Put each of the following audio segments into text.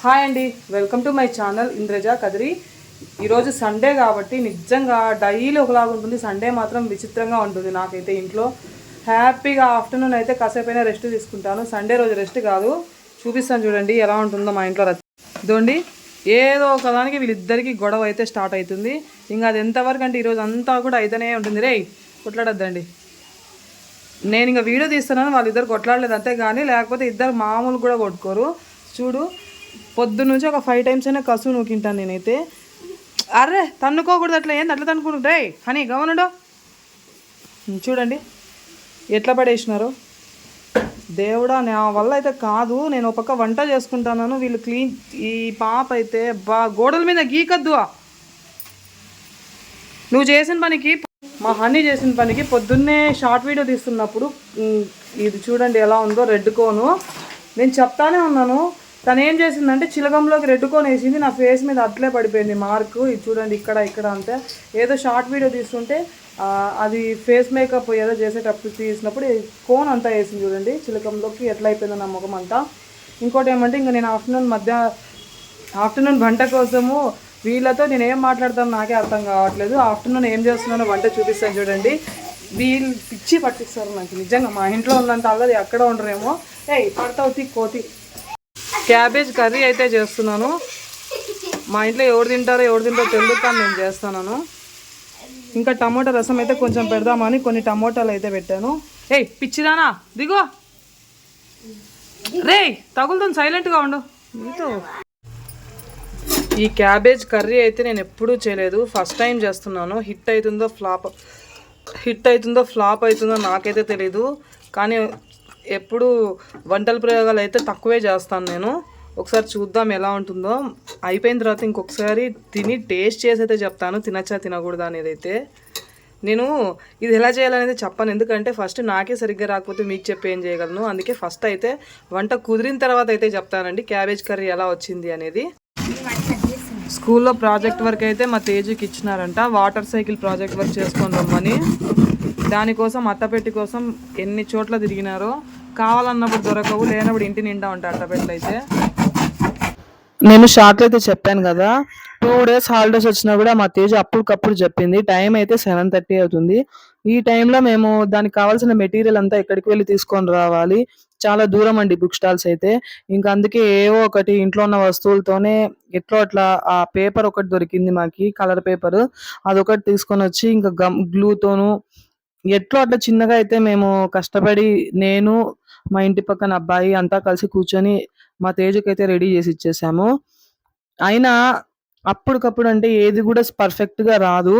Hi అండి. Welcome to my channel Indraja Kadiri. ఈరోజు Sunday కాబట్టి నిజంగా డైలీ ఒకలాగా ఉంటుంది. సండే మాత్రం విచిత్రంగా ఉంటుంది నాకైతే ఇంట్లో. హ్యాపీగా ఆఫ్టర్నూన్ అయితే కాసేపైనా రెస్ట్ తీసుకుంటాను. సండే రోజు రెస్ట్ కాదు. చూపిస్తాను చూడండి ఎలా ఉంటుందో మా ఇంట్లో దోండి ఇదోండి ఏదో ఒకదానికి వీళ్ళిద్దరికీ గొడవ అయితే స్టార్ట్ అవుతుంది. ఇంకా అది ఎంతవరకు అంటే ఈరోజు అంతా కూడా అయితేనే ఉంటుంది. రే కొట్లాడద్దండి. నేను ఇంకా వీడియో తీస్తున్నాను. వాళ్ళిద్దరు కొట్లాడలేదు అంతే కానీ లేకపోతే ఇద్దరు మామూలు కూడా కొట్టుకోరు. చూడు పొద్దు నుంచి ఒక ఫైవ్ టైమ్స్ అయినా కసువు నూకింటాను నేనైతే. అర్రే తన్నుకోకూడదు అట్లా ఏంది? అట్లా తన్నుకుంటుంటే హనీ గమనుడో చూడండి. ఎట్లా పడేసినారు. దేవుడా నా వల్ల అయితే కాదు. నేను ఒక పక్క వంట చేసుకుంటాను వీళ్ళు క్లీన్ ఈ పాప అయితే బా గోడల మీద గీకద్దు. నువ్వు చేసిన పనికి మా హనీ చేసిన పనికి పొద్దున్నే షార్ట్ వీడియో తీస్తున్నప్పుడు ఇది చూడండి ఎలా ఉందో రెడ్ కోను. నేను చెప్తానే ఉన్నాను. తను ఏం చేసిందంటే చిలకంలోకి రెడ్ కోన్ వేసింది నా ఫేస్ మీద అట్లే పడిపోయింది మార్క్. ఇది చూడండి ఇక్కడ ఇక్కడ అంతే. ఏదో షార్ట్ వీడియో తీస్తుంటే అది ఫేస్ మేకప్ ఏదో చేసేటప్పుడు తీసినప్పుడు కోన్ అంతా వేసింది చూడండి. చిలకంలోకి ఎట్లా అయిపోయిందో నా ముఖం అంతా. ఇంకోటి ఏమంటే ఇంకా నేను ఆఫ్టర్నూన్ మధ్య ఆఫ్టర్నూన్ వంట కోసము వీళ్ళతో నేను ఏం మాట్లాడతాను నాకే అర్థం కావట్లేదు. ఆఫ్టర్నూన్ ఏం చేస్తున్నానో వంట చూపిస్తాను చూడండి. వీళ్ళు పిచ్చి పట్టిస్తారు నాకు. నిజంగా మా ఇంట్లో ఉన్నంత అల్లది ఎక్కడ ఉండరేమో. ఏ పడతావు తీ కోతి క్యాబేజ్ కర్రీ అయితే చేస్తున్నాను. మా ఇంట్లో ఎవరు తింటారో ఎవరు తింటారో తెలియదు కానీ నేను చేస్తున్నాను ఇంకా టమోటా రసం అయితే కొంచెం పెడదామని కొన్ని టమోటాలు అయితే పెట్టాను. ఏయ్ పిచ్చిదానా దిగో. రే తగులుతుంది సైలెంట్గా ఉండు. మీతో ఈ క్యాబేజ్ కర్రీ అయితే నేను ఎప్పుడూ చేయలేదు. ఫస్ట్ టైం చేస్తున్నాను. హిట్ అవుతుందో ఫ్లాప్ హిట్ అవుతుందో ఫ్లాప్ అవుతుందో నాకైతే తెలీదు. కానీ ఎప్పుడు వంటల ప్రయోగాలు అయితే తక్కువే చేస్తాను నేను. ఒకసారి చూద్దాం ఎలా ఉంటుందో. అయిపోయిన తర్వాత ఇంకొకసారి తిని టేస్ట్ చేసి అయితే చెప్తాను. తినచ్చా తినకూడదా అనేది అయితే నేను ఇది ఎలా చేయాలనేది చెప్పను. ఎందుకంటే ఫస్ట్ నాకే సరిగ్గా రాకపోతే మీకు చెప్పి ఏం చేయగలను. అందుకే ఫస్ట్ అయితే వంట కుదిరిన తర్వాత అయితే చెప్తానండి. క్యాబేజ్ కర్రీ ఎలా వచ్చింది అనేది. స్కూల్లో ప్రాజెక్ట్ వర్క్ అయితే మా తేజుకి ఇచ్చినారంట. వాటర్ సైకిల్ ప్రాజెక్ట్ వర్క్ చేసుకొని రమ్మని. దానికోసం అట్టపెట్టి కోసం ఎన్ని చోట్ల తిరిగినారో కావాలన్నప్పుడు దొరకవు లేనప్పుడు ఇంటి నిండా ఉంటాయి అట్టపెట్టలు అయితే నేను షార్ట్ అయితే చెప్పాను కదా. టూ డేస్ హాలిడేస్ వచ్చినా కూడా మా తేజ అప్పటికప్పుడు చెప్పింది. టైం అయితే సెవెన్ థర్టీ అవుతుంది. ఈ టైంలో మేము దానికి కావాల్సిన మెటీరియల్ అంతా ఎక్కడికి వెళ్ళి తీసుకొని రావాలి. చాలా దూరం అండి బుక్ స్టాల్స్ అయితే. ఇంకా అందుకే ఏవో ఒకటి ఇంట్లో ఉన్న వస్తువులతోనే ఎట్లా అట్లా ఆ పేపర్ ఒకటి దొరికింది మాకి కలర్ పేపర్ అదొకటి తీసుకొని వచ్చి ఇంకా గమ్ గ్లూతోను ఎట్లా అట్లా చిన్నగా అయితే మేము కష్టపడి నేను మా ఇంటి పక్కన అబ్బాయి అంతా కలిసి కూర్చొని మా తేజుకి అయితే రెడీ చేసి ఇచ్చేసాము. అయినా అప్పటికప్పుడు అంటే ఏది కూడా పర్ఫెక్ట్గా రాదు.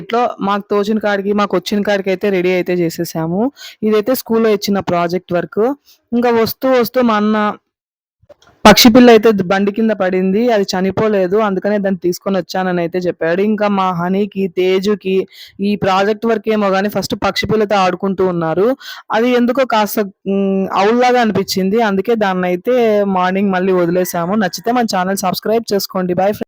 ఎట్లో మాకు తోచిన కాడికి మాకు వచ్చిన కాడికి అయితే రెడీ అయితే చేసేసాము. ఇదైతే స్కూల్లో ఇచ్చిన ప్రాజెక్ట్ వర్క్. ఇంకా వస్తూ వస్తూ మా అన్న పక్షి పిల్ల అయితే బండి కింద పడింది అది చనిపోలేదు అందుకనే దాన్ని తీసుకొని వచ్చానని అయితే చెప్పాడు. ఇంకా మా హనీకి తేజుకి ఈ ప్రాజెక్ట్ వర్క్ ఏమో కానీ ఫస్ట్ పక్షి పిల్లతో ఆడుకుంటూ ఉన్నారు. అది ఎందుకో కాస్త అవుల్లాగా అనిపించింది. అందుకే దాన్ని అయితే మార్నింగ్ మళ్ళీ వదిలేసాము. నచ్చితే మన ఛానల్ సబ్స్క్రైబ్ చేసుకోండి. బాయ్